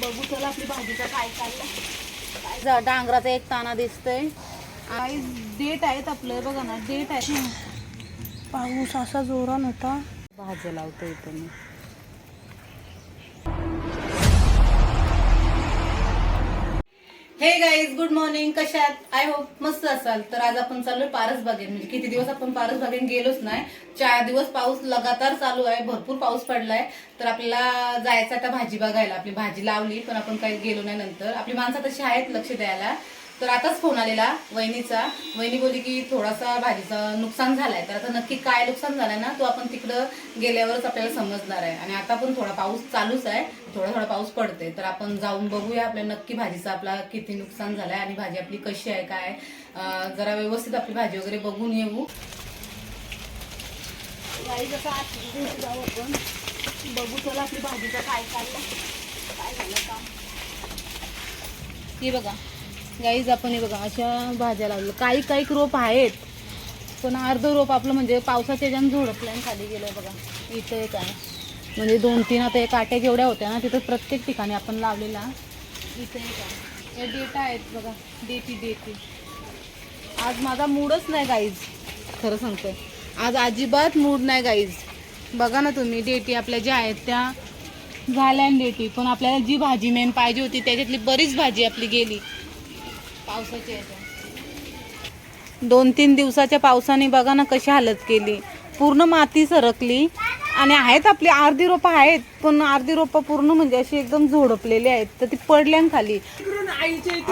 बघू चला आपली भाजीचा काय चाललं डांगराचा एक ताना दिसतोय. आणि डेट आहेत आपलं बघा ना डेट आहे पाऊस असा जोरान होता. भाज्या लावतो इथं मी. हे गाईज गुड मॉर्निंग कशात आय होप मस्त असाल. तर आज आपण चाललोय पारस बागेत. म्हणजे किती दिवस आपण पारस बागेत गेलोच नाही. चार दिवस पाऊस लगातार चालू आहे. भरपूर पाऊस पडलाय. तर आपल्याला जायचं आता भाजी बघायला. आपली भाजी लावली पण आपण काही गेलो नाही नंतर. आपली माणसं तशी आहेत लक्ष द्यायला. तर आताच फोन आलेला वहिनीचा. वहिनी बोलली की थोडासा भाजीचं नुकसान झालंय. तर आता नक्की काय नुकसान झालंय ना तो आपण तिकडं गेल्यावरच आपल्याला समजणार आहे. आणि आता पण थोडा पाऊस चालूच आहे. थोडा थोडा पाऊस पडते तर आपण जाऊन बघूया आपल्या नक्की भाजीचा आपला किती नुकसान झालंय आणि भाजी आपली कशी आहे काय जरा व्यवस्थित आपली भाजी वगैरे बघून येऊ. जाऊ आपण बघू चला आपली भाजीचा काय चाललं काय झालं काम. हे बघा. गाईज आपण हे बघा अशा भाज्या लावल्या काही काही रोप आहेत पण अर्ध रोप आपलं म्हणजे पावसाच्या ज्यानं झोडपल्या आणि खाली गेलं बघा. इथं एक आहे. म्हणजे दोन तीन आता काट्या जेवढ्या होत्या ना तिथं प्रत्येक ठिकाणी आपण लावलेला. इथं एक आहे. या डेटा आहेत बघा. डेटी डेटी. आज माझा मूडच नाही गाईज खरं सांगतोय. आज अजिबात मूड नाही गाईज बघा ना तुम्ही डेटी आपल्या ज्या आहेत त्या झाल्या डेटी. पण आपल्याला जी भाजी मेन पाहिजे होती त्याच्यातली बरीच भाजी आपली गेली. दोन तीन दिवसाच्या पावसाने बघा ना कशी हालत केली. पूर्ण माती सरकली आणि आहेत आपली अर्धी रोपं आहेत पण अर्धी रोपं पूर्ण म्हणजे अशी एकदम झोडपलेली आहेत. तर ती पडल्या न खाली.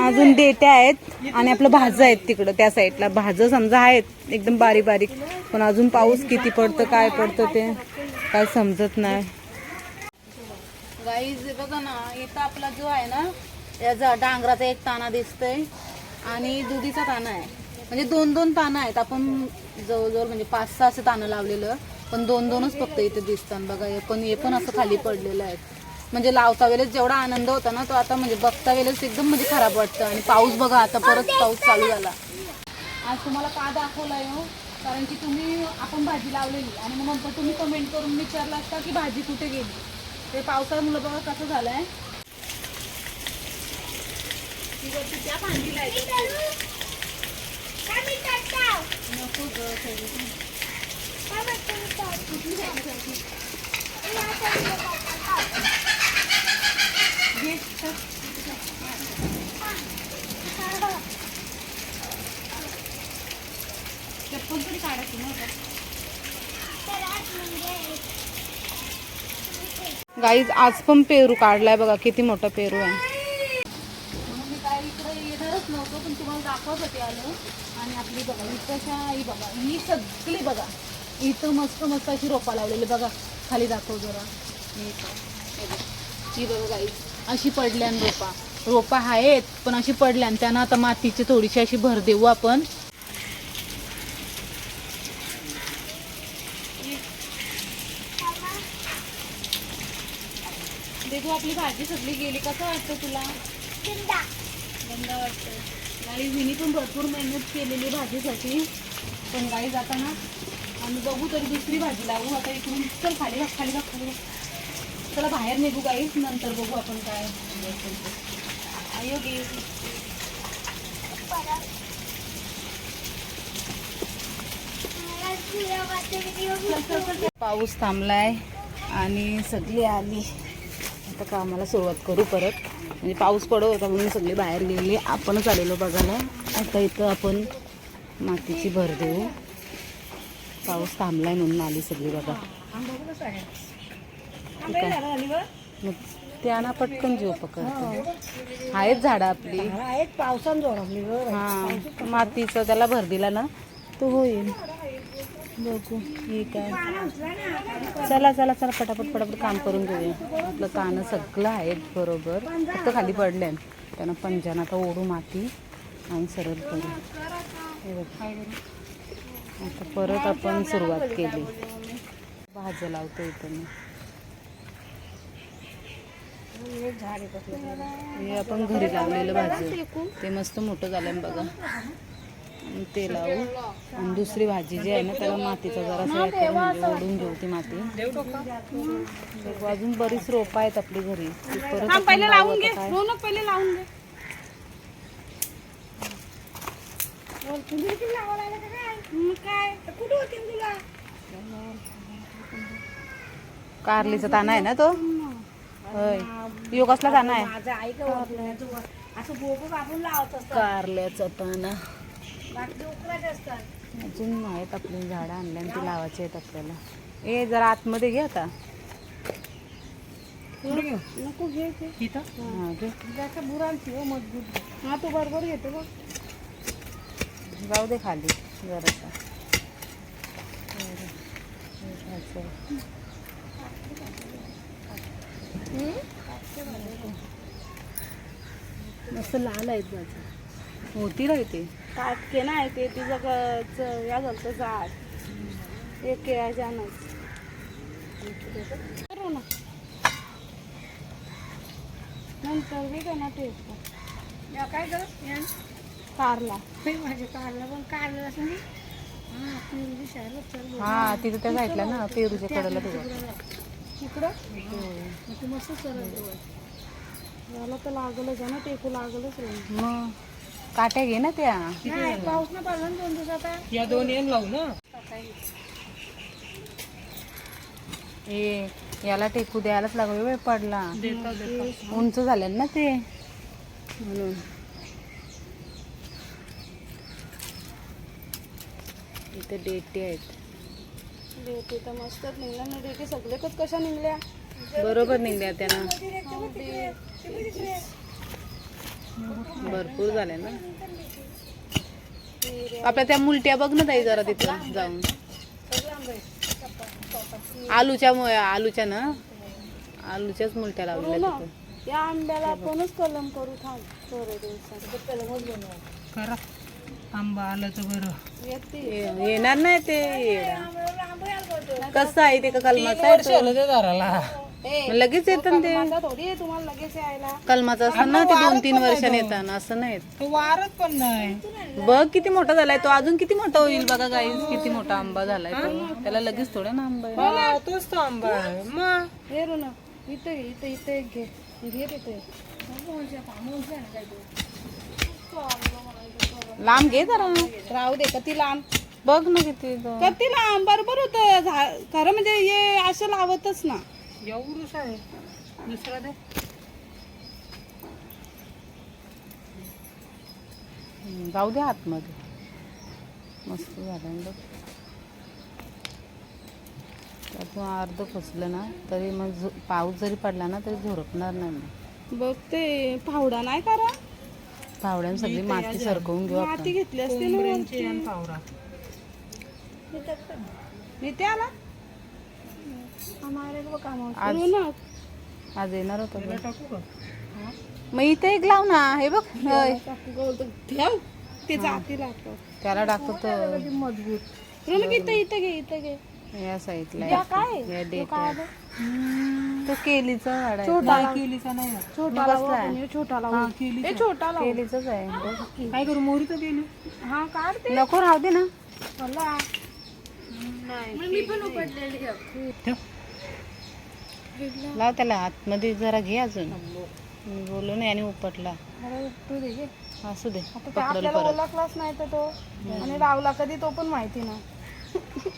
अजून देट्या आहेत आणि आपलं भाजं आहेत तिकडं त्या साईडला. भाजं समजा आहेत एकदम बारीक बारीक. पण अजून पाऊस किती पडतं काय पडतं ते काय समजत नाही. गाईज बघा ना इथं आपला जो आहे ना याचा डांगराचा एक ताना दिसतय. आणि दुधीचा ताना आहे. म्हणजे दोन दोन तानं आहेत. आपण जवळजवळ म्हणजे पाच सहा असं तानं लावलेलं पण दोन दोनच फक्त इथे दिसतात. बघा हे पण हे पण असं खाली पडलेलं आहे. म्हणजे लावता वेळेस जेवढा आनंद होता ना तो आता म्हणजे बघता वेळेस एकदम म्हणजे खराब वाटतं. आणि पाऊस बघा आता परत पाऊस चालू झाला. आज तुम्हाला का दाखवलाय हो? कारण की तुम्ही आपण भाजी लावलेली. आणि मग नंतर तुम्ही कमेंट करून विचारला असता की भाजी कुठे गेली? ते पावसामुळे बघा कसं झालंय. ती वरती त्या भांडीला नको चप्पल तरी काढायची ना गाईज आज पण पेरू काढलाय बघा किती मोठा पेरू आहे म्हणून मी काय इकडे येणारच नव्हतो पण दाखवासाठी आलो. आणि आपली बघा इथं ही बघा ही सगळी बघा. इथं मस्त मस्त अशी रोपा लावलेली बघा. खाली दाखव जरा. हे बघ. अशी पडल्यान रोपा. रोपा आहेत पण अशी पडल्यान त्यांना आता मातीची थोडीशी अशी भर देऊ आपण. देखू आपली भाजी सगळी गेली कसं वाटतं तुला? गंदा. वाटतं गाई विनी पण भरपूर मेहनत केलेली भाजीसाठी. पण गाई जाताना आम्ही बघू तरी दुसरी भाजी लावू. आता इकडून चल खाली बघ खाली बघ खाली बघ. चला बाहेर निघू गाईच नंतर बघू आपण काय आयो गे. पाऊस थांबलाय आणि सगळी आली. आता कामाला सुरुवात करू परत. म्हणजे पाऊस पडत होता म्हणून सगळी बाहेर गेली. आपणच आलेलो बघायला. आता इथं आपण मातीची भर देऊ. पाऊस थांबलाय म्हणून आली सगळी बघा. त्यांना पटकन जीव पकडतो. आहेत झाडं आपली. आहेत पावसान जोडवली हा मातीचा त्याला भर दिला ना. तो होईल. बघू ठीक आहे चला चला चला पटापट पटापट काम करून घेऊया. आपलं कानं सगळं आहेत बरोबर. फक्त खाली पडले त्यानं पंजाना आता ओढू माती आणि सरळ करू. हे बघ. आता परत आपण सुरुवात केली. भाज्या लावतो इथं मी. हे आपण घरी लावलेलं भाजी. ते मस्त मोठं झालं बघा. ते लावू. आणि दुसरी भाजी जी आहे ना त्याला मातीचा जरा ओढून घेऊ ती माती. अजून बरीच रोपं आहेत आपली घरी. ती परत आपण पहिले लावू लावून घे. पहिले घे. कारलीचा दाना आहे ना तो? होय. यो कसला दाना आहे? कारल्याचा असतात अजून आहेत आपली झाडं आणली आणि ती लावायची आहेत आपल्याला. ए जरा आतमध्ये घे आता. नको घे. घे हा, घे. त्याच्या बुरांची हो मजबूत. हा तू बरोबर घेतो बघ. जाऊ दे खाली जरासा. मस्त लाल आहेत त्याचं होती राहते. काटके नाही ते तिचं या झालं झाड. एक करू ना. नंतर बी का ना ते. या काय कर कारला. माझे कारला पण कारला असं मी हा तू हा तिथं त्या साईडला ना पेरूच्या कडेला तुझं इकडं तू मस्त सरळ याला तर लागलच आहे ना टेकू लागलच मग? काट्या घे ना त्या. पाऊस ना पडला ना दोन दिवसात या दोन येऊन लावू ना. ए याला टेकू द्यायलाच लागलो वेळ पडला. उंच झाले ना ते. म्हणून. इथे डेटे आहेत. डेटे तर मस्तच निघल्या ना डेटे सगळेच कशा निघल्या? बरोबर निघल्या त्यानं. भरपूर झाल्या ना. आपल्या त्या मुलट्या बघ ना ताई जरा तिथं जाऊन. आलूच्या मुळे आलूच्या ना? आलूच्याच मुलट्या लावलेल्या तिथं. या आंब्याला आपणच कलम करू थांब. थोडे दिवसात. कलमच बनवू करा. आंबा आलं तर बरं. येते. ये- येणार नाही ते. कसं आहे ते का कलमाचं आहे लगेच येतं ते? थोडी आहे तुम्हाला लगेच यायला. कलमाचं असतं ना ते दोन तीन वर्षांनी येतात असं नाही येत. तो वारच पण नाही. बघ किती मोठा झालाय तो अजून किती मोठा होईल बघा गाईस किती मोठा आंबा झालाय तो. त्याला लगेच थोडा ना आंबा तोच तो आंबा आहे. मग हे रू ना इथे घे इथे इथे एक घे. घे तिथे. लांब घे जरा. राहू दे कती लांब? बघ ना किती तो. कती लांब? बरोबर होतं. खरं म्हणजे हे असं लावतच ना. एवढूच आहे. दुसरा दे. जाऊ दे आतमध्ये. मस्त झालं बघ त्यातून अर्ध फसलं ना तरी मग झो- पाऊस जरी पडला ना तरी झोरपणार नाही मग बघ ते फावडा नाही करा फावड्यानं सगळी माती सरकवून घेऊ आपण. माती घेतली असते ना कोंबड्यांची आणि ते आज- रू ना आज येणार होता बघ. टाकू का? मग इथे एक लाव ना हे बघ. होय. ठेव ते जाती लागतं त्याला टाकतो मजबूत? रू ना इथे इथे घे इथे घे. या साईडला या काय? या तो डेट काय? तो केलीचा झाड आहे. छोटा केलीचा नाही. छोटा लावा आपण, छोटा लावू. हे छोटा लावू. केलीचंच आहे. बघ. काय करू मोहरी तर गेली हा काढ ते. नको राहू दे ना. मला मी पण उपटलेली ठेव. लाव त्याला आतमध्ये जरा घे अजून. मी बोललो नाही आणि उपटला. तू दे घे. असू दे क्लास नाही तर तो आणि लावला कधी तो पण माहिती ना.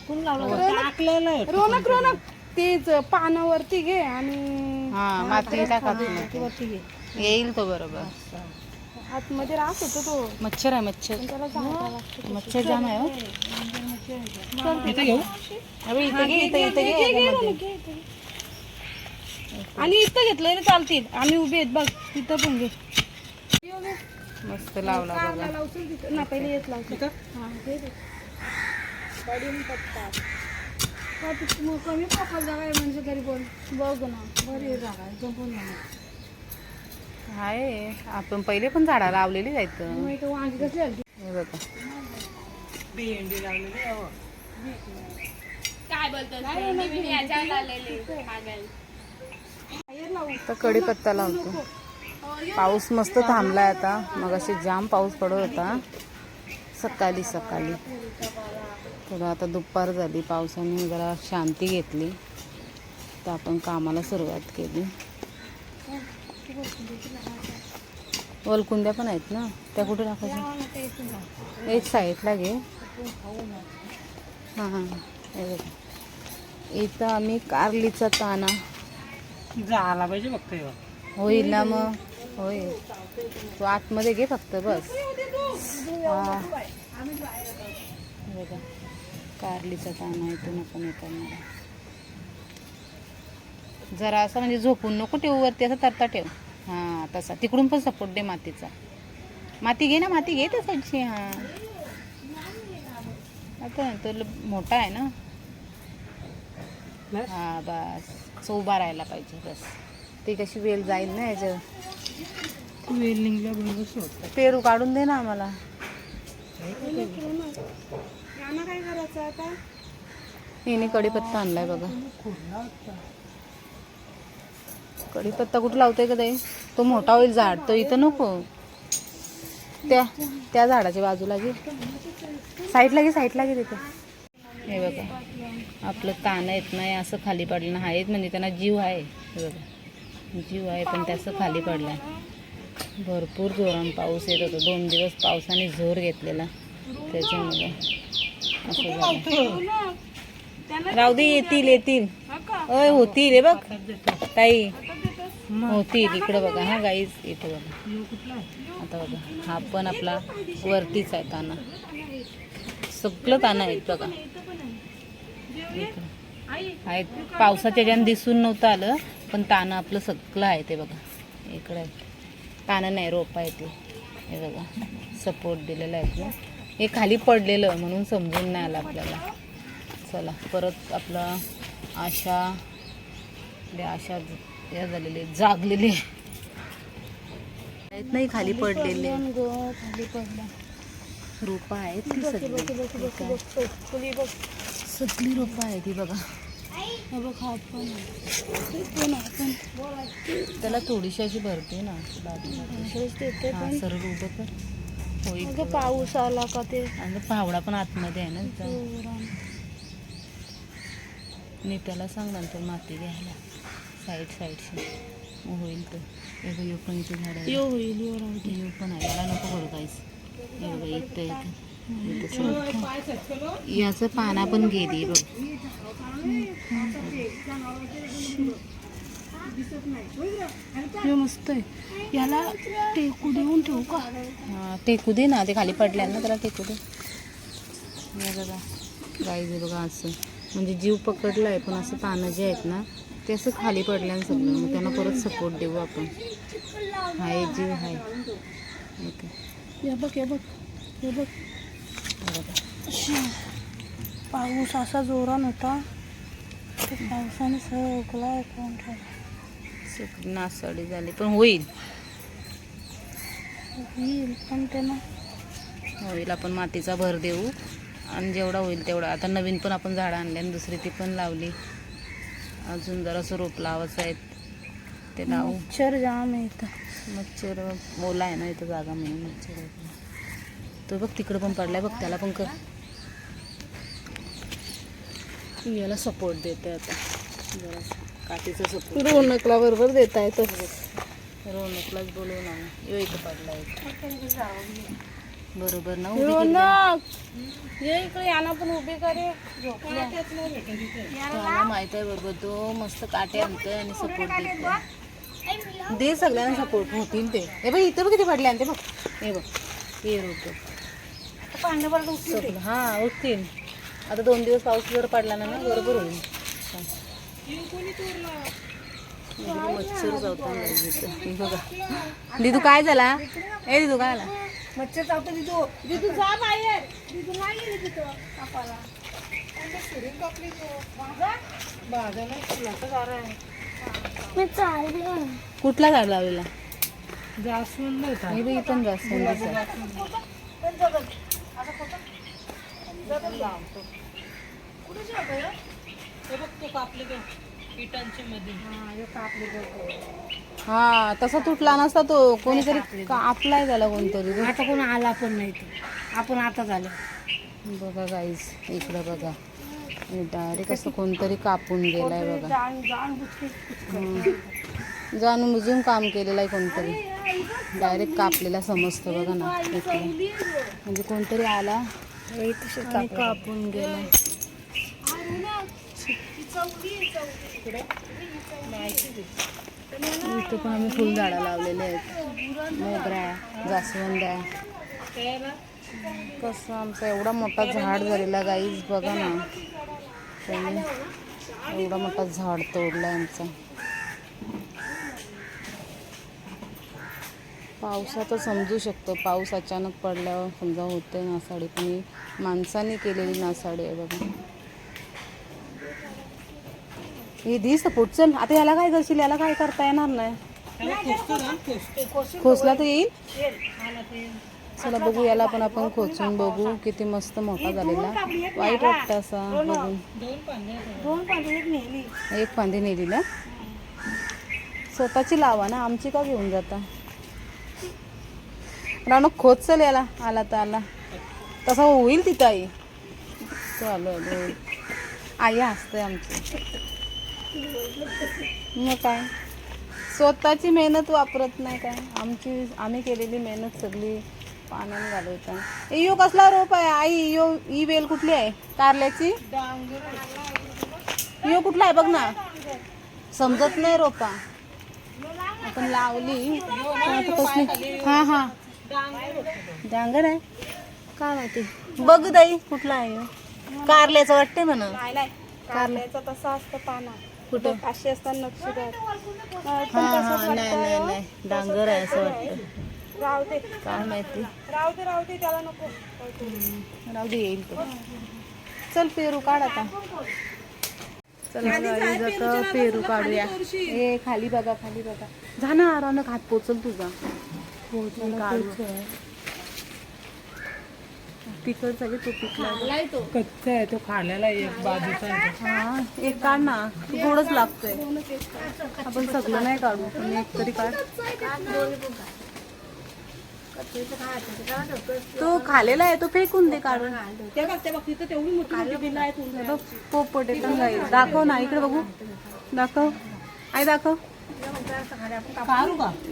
कोण लावला? टाकलेलं आहे रोनक रोनक. तेच पानावरती घे आणि हा माती घे. येईल तो बरोबर. आतमध्ये राहत होतो तो. मच्छर आहे मच्छर. मच्छर जाम आहे हो. इथे घेऊ? अबे इथे घे इथे इथे घे घे, रोनक, घे, इथे घे. आणि इथं घेतलं तरी चालतील. आम्ही उभे आहेत बघ. तिथं पण घे. मस्त लावला ना पहिले येत लावतो कमी पाकल जागा आहे म्हणजे तरी पण. बघ ना बरी जागा आहे. नाही आहे. आपण पहिले पण झाडा लावलेली जायचं इथं वांगी कसली आली? हे बघा. भेंडी लावलेली हो. काय बोलतो तर कढीपत्ता लावतो. पाऊस मस्त थांबलाय आता. मग अशी जाम पाऊस पडत होता. सकाळी सकाळी. तर आता दुपार झाली. पावसाने जरा शांती घेतली. तर आपण कामाला सुरुवात केली. वलकुंद्या पण आहेत ना? त्या कुठे टाकायच्या? एक साईडला घे. हां हां. इथं आम्ही कारलीचा ताना. झाला पाहिजे फक्त हे बघ. होईल ना मग. होईल. तू आतमध्ये घे फक्त बस. हा. बघा. कारलीचा ताना इथून आपण हे करणार जरा असं म्हणजे झोपून नको ठेवू वरती असं तरता ठेव. हां तसा. तिकडून पण सपोर्ट दे मातीचा. माती घे ना माती घे त्या साईडची हां. आता तो ल- मोठा आहे ना. हा बस. सो उभा राहायला पाहिजे बस. ती कशी वेल जाईल ना याच्यावर वेल निघल्या पेरू काढून दे ना आम्हाला. काय करायचं आता? हिने कढीपत्ता आणलाय बघा. कढीपत्ता कुठं लावतोय का ते तो मोठा होईल झाड तो इथं नको. त्या त्या झाडाच्या बाजूला घे. साईडला घे साईडला घे तिथे. हे बघा. आपलं कान येत नाही असं खाली पडलं ना आहेत म्हणजे त्यांना जीव आहे. हे बघा. जीव आहे पण त्याचं खाली पडलाय. भरपूर जोरान पाऊस येत होता. दोन दिवस पावसाने जोर घेतलेला. त्याच्यामुळे असं झालं. राहू दे येतील येतील. अय होतील. हे बघ. ताई. होतील. इकडे बघा. हा गाईज इथे बघा. आता बघा. हा पण आपला वरतीच आहे ताना सगळं ताना आहेत बघा. आहेत पावसाच्या ज्यानं दिसून नव्हतं आलं पण ताना आपलं सगळं आहे ते बघा. इकडे आहे. तानं नाही रोप आहे ते. हे बघा. सपोर्ट दिलेला आहे आपलं. हे खाली पडलेलं म्हणून समजून नाही आलं आपल्याला. चला परत आपला आशा आशा या झालेले जागलेले. आहेत नाही खाली पडलेले. खाली पडला रोपं आहेत सगळी रोपं आहेत ती बघा. बघ पण आहे. आहे, त्याला थोडीशी अशी भरते ना सरळ उभं कर. होईल पाऊस आला का ते? आणि पावडा पण आतमध्ये आहे ना तिथं. जोरानं. मी त्याला सांग नंतर माती घ्यायला. साईड साईडशी. मग होईल तर. पण इथे झाड आहे यो होईल यो राहू दे. ह्यो पण आहे. याला नको करू काहीच हे बघा इथं. याचं पाना पण गेली बघ. मस्त आहे. याला टेकू देऊन ठेवू का? हा, टेकू दे ना ते खाली पडल्या ना त्याला टेकू दे. बघा गाई हे बघा असं. म्हणजे जीव पकडला आहे पण असं पानं जे आहेत ना ते असं खाली पडल्या ना सगळं. मग त्यांना परत सपोर्ट देऊ आपण. हाय जीव हाय. ओके. हे बघ हे बघ हे बघ. पाऊस असा जोरान होता ते पावसाने सगळा कोण सगळी नासाडी झाली पण होईल. येईल पण त्यानं होईल आपण मातीचा भर देऊ. आणि जेवढा होईल तेवढा. आता नवीन पण आपण झाडं आणली आणि दुसरी ती पण लावली. अजून जरासं रोप लावायचं आहे ते लावू. मच्छर जाम आहे इथं मच्छर ओला आहे ना इथं जागा म्हणून मच्छर. तो बघ तिकडं पण पडलाय बघ त्याला पण कर. याला सपोर्ट देते आता. जरा काठीचा सपोर्ट रोनकला बरोबर देता येतं रोनकलाच बोलवून आणू. यो इथं पडला एक बरोबर ना. रोनक! ये इकडे याना पण उभी करे. त्याला माहीत आहे बरोबर तो मस्त काटे आणतोय आणि सपोर्ट देतोय. दे सगळ्यांना सपोर्ट होतील ते. हे बघ इथं बघ किती पडले आणि ते बघ. हे बघ हे रोप पांढऱ्या बरं सगळं. हा उठतील. आता दोन दिवस पाऊस जर पडला ना ना बरोबर होईल. मच्छर बघा. दिदू काय झाला? ए दिदू काय झाला? मच्छर चावतो दिदू. दिदू जा बाहेर. दिदू नाही गेली तिथं. कापाला. मी चालली कुठला झाड लावलेला? जास्वंद होता इथं जास्त हे हा हे. हा तसा तुटला नसता तो. कोणीतरी कापलाय त्याला कोणतरी. आता कोण आला पण नाही तो. आपण आता झालं. बघा गाईस इकडं बघा. डायरेक्ट असं कोणतरी कापून गेलाय बघा. जाणून बुजून काम केलेलं आहे कोणतरी. डायरेक्ट कापलेला समजतं बघा ना. म्हणजे कोणतरी आला. कापून गेला. इथे पण आम्ही फुलझाडं लावलेले आहेत. मोगरा जास्वंद आहे. कसं आमचा एवढा मोठा झाड झालेला गाईज बघा ना. त्यांनी एवढा मोठा झाड तोडला आमचा. पावसाचं समजू शकतो. पाऊस अचानक पडल्यावर समजा होते नासाडी पण ही माणसाने केलेली नासाडी आहे बघा. हे दिस पुढ चल आता याला काय करशील? याला काय करता येणार नाही? खोसला तर येईल? चला बघू याला पण आपण खोचून बघू. किती मस्त मोठा झालेला. वाईट वाटतं असा. बघून एक फांदी नेली. ना स्वतःची लावा ना. आमची का घेऊन जाता? राणू खोच चल याला आला तर आला. तसा होईल तिथं आई. चालू आलो होईल आई हसते आमची. मग काय? स्वतःची मेहनत वापरत नाही काय? आमची आम्ही केलेली मेहनत सगळी पाण्याने घालवता. ए, कसला रोप आहे? आई यो ई वेल कुठली आहे? कारल्याची? इयो कुठला आहे? बघ ना. समजत नाही रोपा. आपण लावली कसली हा हा. डांगर आहे? काय माहिती? बघ दाई कुठला आहे? कारल्याचं वाटते म्हणा. नाही नाही. कारल्याचा तसा असतं पाना. कुठं? अशी असतात नक्षीदार. हा हा नाही नाही नाही. डांगर आहे असं वाटतं. राहू दे. काय माहिती? राहू दे राहू दे त्याला नको. राहू दे येईल तो. चल पेरू काढ आता. चल guys, आता पेरू काढूया. ए खाली बघा खाली बघा. जा ना रानक हात पोचल तुझा. तिकड सगळे तो पिकला. कच्चा आहे तो खाण्याला एक बाजूचा आहे. तो. हा एक काढ ना. गोडच लागतंय. आपण सगळं नाही काढू. पण एक तरी काढ. तो खालेला आहे तो फेकून दे काढून. ते ते हे पोपट गाई दाखव ना इकडे बघू. दाखव. आई दाखव.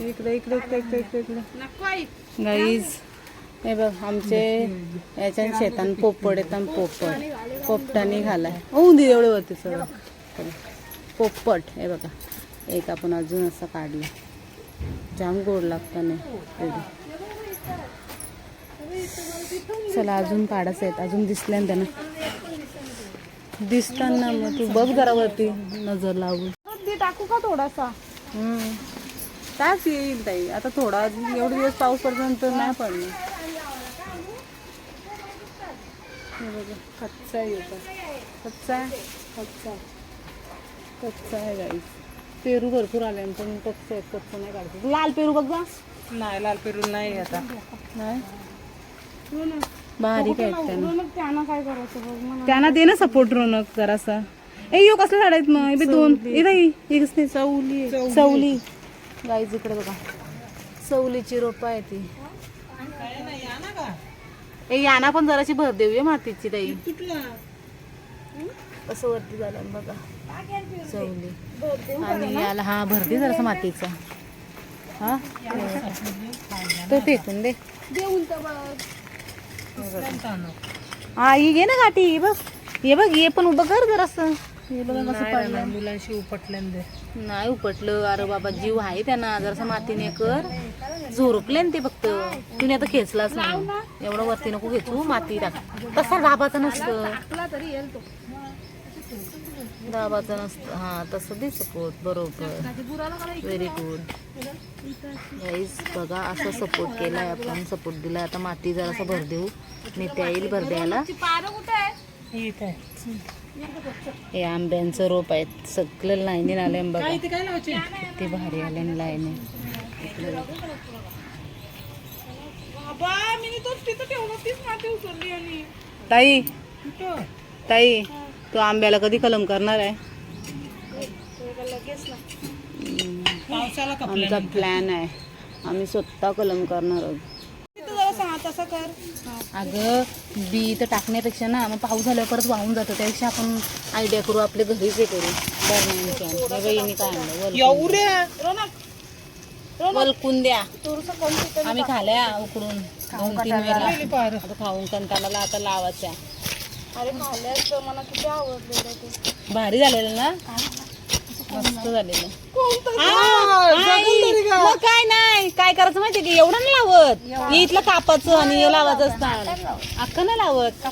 इकडे इकडे इकडे इकडे इकडे इकडे. नको आई गाईज हे बघ आमचे याच्या शेतान पोपट येतात पोपट. पोपटाने घालाय. होऊन दे एवढे वरती सर पोपट हे बघा. एक आपण अजून असं काढलं. जाम गोड लागतं नाही. चला अजून काढायचं आहेत. अजून दिसले ना त्यांना. दिसताना मग तू बघ जरा वरती. नजर लावून. टाकू का थोडासा? हम्म. त्याच येईल ताई. आता थोडा एवढे दिवस पाऊस पडल्यानंतर नाही पडणार. हे बघा कच्चा आहे होता कच्चा आहे? कच्चा कच्चा आहे गाईस पेरू भरपूर आले पण कच्चे आहेत कच्चं नाही काढतो. लाल पेरू बघ नाही लाल पेरू नाही आता. नाही? बारीक आहेत त्यांना. काय करायचं त्यांना दे ना सपोर्ट रोनक जरासा. ए यो कसले झाड आहेत मग? बी दोन. इथं एकच नाही चवली. चवली गाईज इकडे बघा. चवलीची रोप आहे ती ए याना पण जराशी भर देऊया मातीची ताई. असं वरती झालं बघा. चवली आणि याला हा भरते जरासा मातीचा. हा? तो फेकून दे. हा ही घे ना गाठी बघ. हे बघ हे पण उभं कर जरासं. हे बघा कसं नाही पडलं मुलांशी उपटल्याने नाही उपटलं. अरे बाबा जीव आहे त्यांना. जरासं मातीने कर. झोरपले ना ते फक्त. तुम्ही आता खेचलाच नाही. एवढं वरती नको खेचू. माती टाक. तसा दाबाचा नसतं. दाबाचा नसतं. हा तसं दे सपोर्ट बरोबर. व्हेरी गुड गाईज बघा असं सपोर्ट केलाय आपण. सपोर्ट दिलाय. आता माती जरासं भर देऊ. नेत्या येईल भर द्यायला. इथं आहे. हे आंब्यांचं रोप आहेत. सगळं लाईनीन आले बघा. किती भारी आले लाईनी तो ताई ताई तू आंब्याला कधी कलम करणार आहे? आमचा प्लॅन आहे. आम्ही स्वतः कलम करणार आहोत. तू तसं कर. अगं बी तर टाकण्यापेक्षा ना मग पाऊस झाल्यावर परत वाहून जातो. त्यापेक्षा आपण आयडिया करू आपल्या घरीच हे करू. काय आणलं? वलकून द्या. आम्ही खाल्या उकडून दोन तीन वेळा खाऊन कंटाळाला आता लावायच्या. अरे खाल्ल्यास मला किती आवडलेलं ते. भारी झालेलं ना? मस्त झालेलं? मग काय नाही काय करायचं माहितीये की? एवढं नाही लावत. हे इथलं कापाचं आणि हे लावायचं असतं. अक्का नाही लावत.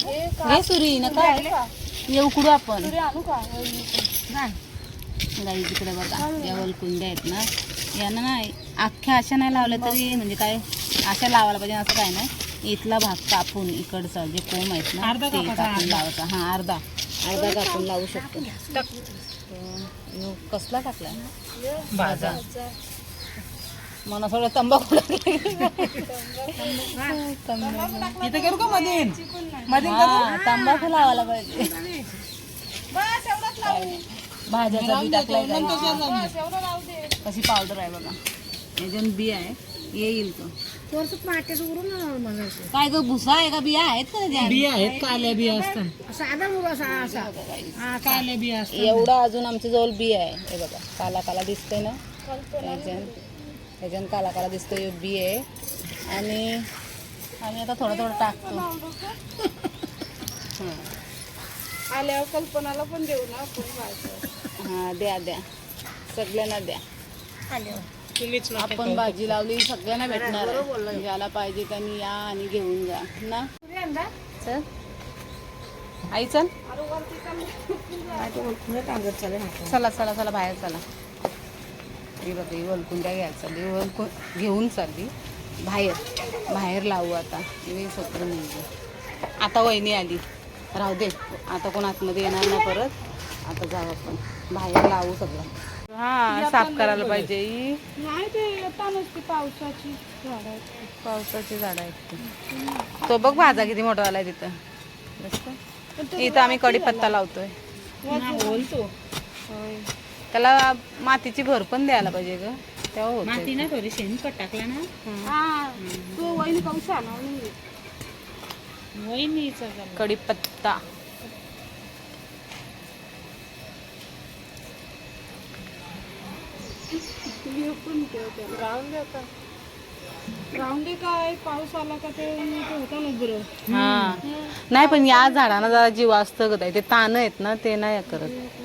हे सुरी नका हे उकडू आपण. गाई तिकडे बघा या वलकुंड्या आहेत ना यांना नाही अख्ख्या अशा नाही लावल्या तरी म्हणजे काय अशा लावायला पाहिजे असं काय नाही. इथला भाग कापून इकडचा जे कोंब आहेत ना अर्धा ते कापून लावायचा. हा अर्धा. अर्धा कापून लावू शकतो. कसला टाकला भाजा. मला सगळं तंबाखू इथे करू का तंबाखू लावायला पाहिजे. भाज्याचा बी टाकलाय कशी पावडर आहे बघा. याच्यात बी आहे. येईल तो. उरून म्हणायचं काय ग भुसा आहे का? बिया आहेत का त्याच्यात? बिया आहेत काल्या बिया असतात. साधा मुलं असा असा. हा काल्या बिया असतात. एवढा अजून आमच्या जवळ बी आहे. हे बघा काला काला दिसतंय ना? त्याच्यान त्याच्यान काला काला दिसतोय बी आहे. आणि आम्ही आता थोडं थोडं टाकतो. आल्यावर कल्पनाला पण देऊ ना आपण भाजी हा द्या द्या. सगळ्यांना द्या. तुम्हीच ना आपण भाजी लावली सगळ्यांना भेटणार आहे. ज्याला पाहिजे त्यांनी या आणि घेऊन जा. ना? चल. आई चल. चला चला चला बाहेर चला. ही बघ ही वलकुंड्या घ्यायला चालली वलकु घेऊन चालली बाहेर. बाहेर लावू आता. हे सत्र म्हणजे आता वहिनी आली. राहू दे. आता कोण आतमध्ये येणार नाही परत. आता जाऊ आपण. बाहेर लावू सगळं. हा साफ करायला पाहिजे ही. नाही ते पावसाची झाडं आहेत. पावसाची झाडं आहेत ती. तो बघ भाजा किती मोठा झालाय तिथं? इथं आम्ही कढीपत्ता लावतोय. बोलतो. त्याला मातीची भर पण द्यायला पाहिजे ग. तेव्हा होत ना थोडी शेणखत टाकला ना. हा तो वहिनी पाऊस आणा वहिनीचा कढीपत्ता राहून दे आता. राहून दे काय? पाऊस आला का ते ते होता ना बरं हा. नाही पण या झाडांना जरा जीव असतं ग ताई. ते ताण आहेत ना ते नाही करत.